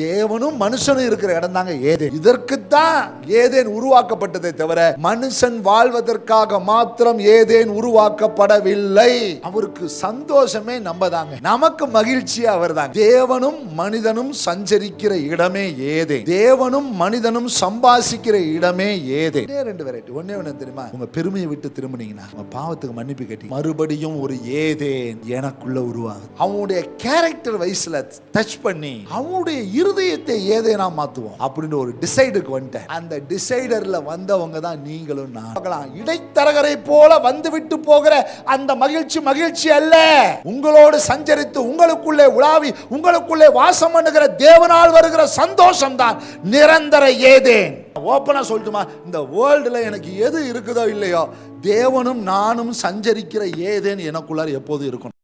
தேவனும் மனுஷனும் இருக்கிற இடம் தாங்க ஏதேன். இதற்குத்தான் ஏதேன் உருவாக்கப்பட்டதை தவிர மனுஷன் வாழ்வதற்காக மாத்திரம் ஏதேன் உருவாக்கப்படவில்லை. அவருக்கு சந்தோஷமே நம்ம தாங்க. நமக்கு மகிழ்ச்சி அவர் தான். தேவனும் மனிதனும் சஞ்சரிக்கிற இடமே ஏதே தேவனும் மனிதனும் சம்பாசிக்கிற இடமே ஏதே ரெண்டு வெரைட்டி ஒன்னே ஒண்ணு தெரியுமா? உங்க பெருமையை விட்டு திரும்பினீங்கன்னா உங்க பாவத்துக்கு மன்னிப்பு கேட்டி மறுபடியும் ஒரு ஏதேன் எனக்குள்ள உருவாகுது அவனுடைய கேரக்டர் வயசுல டச் பண்ணி அவனுடைய இருதயத்தை ஏதேனா மாத்துவோம் அப்படின்னு ஒரு டிசைடுக்கு வந்துட்டேன் அந்த டிசைடர்ல வந்தவங்க தான் நீங்களும் நான் பார்க்கலாம். இடைத்தரகரை போல வந்து விட்டு போகிற அந்த மகிழ்ச்சி மகிழ்ச்சி அல்ல. உங்களோடு சஞ்சரித்து உங்களுக்குள்ளே உலாவி உங்களுக்குள்ளே வாசம் பண்ணுகிற தேவனால் வருகிற சந்தோஷம் தான் நிரந்தர ஏதேன். ஓப்பனா சொல்லட்டுமா? இந்த வேர்ல்டுல எனக்கு எது இருக்குதோ இல்லையோ தேவனும் நானும் சஞ்சரிக்கிற ஏதேன் எனக்குள்ளார் எப்போது இருக்கணும்.